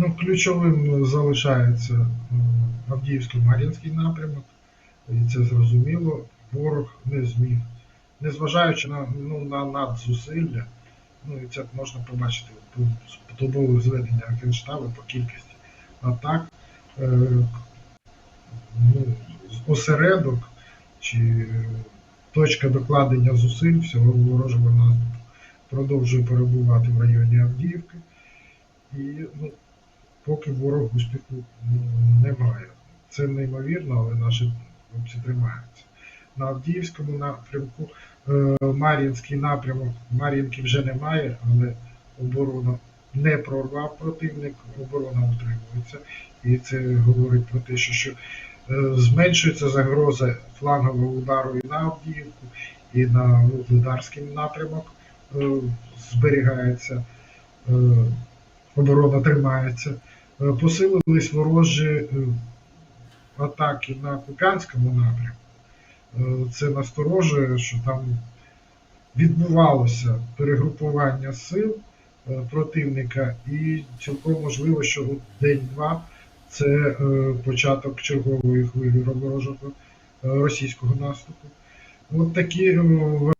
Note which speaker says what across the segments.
Speaker 1: Ну, ключовим залишається е, Авдіївсько-Мар'їнський напрямок, і це зрозуміло. Ворог не зміг, незважаючи на, ну, на надзусилля, ну і це можна побачити по добових зведення Генштабу по кількості атак. Е, ну, осередок чи точка докладення зусиль всього ворожого наступу продовжує перебувати в районі Авдіївки. І ну, поки ворог успіху ну, немає. Це неймовірно, але наші хлопці тримаються. На Авдіївському напрямку е, Мар'їнський напрямок, Мар'їнки вже немає, але оборона не прорвав противник, оборона утримується. І це говорить про те, що, що е, зменшується загроза флангового удару і на Авдіївку, і на Вугледарський напрямок е, зберігається. Оборона тримається. Е, Посилились ворожі е, атаки на Куп'янському напрямку. Е, Це насторожує, що там відбувалося перегрупування сил противника, і цілком можливо, що день-два це початок чергової хвилі ворожого російського наступу. От такі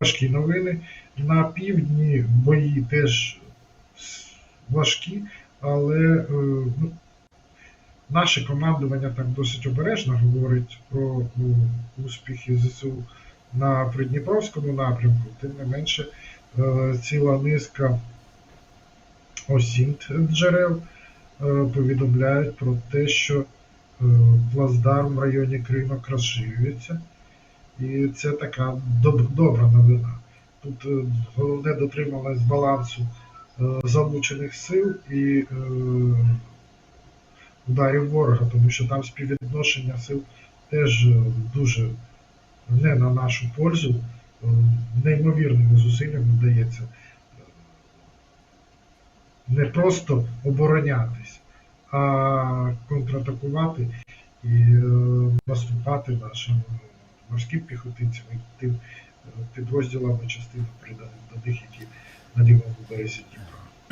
Speaker 1: важкі новини. На півдні бої теж важкі, але е, ну, наше командування так досить обережно говорить про ну, успіхи ЗСУ на Придніпровському напрямку, тим не менше е, ціла низка осінт джерел е, повідомляють про те, що плацдарм в районі Кримок розширюється. І це така доб- добра новина. Тут головне дотрималось балансу залучених сил і е, ударів ворога, тому що там співвідношення сил теж е, дуже не на нашу пользу, е, неймовірними зусиллями вдається е, не просто оборонятись, а контратакувати і е, наступати нашим морським піхотинцям і тим е, частини приданих, які на лівому березі Дніпра.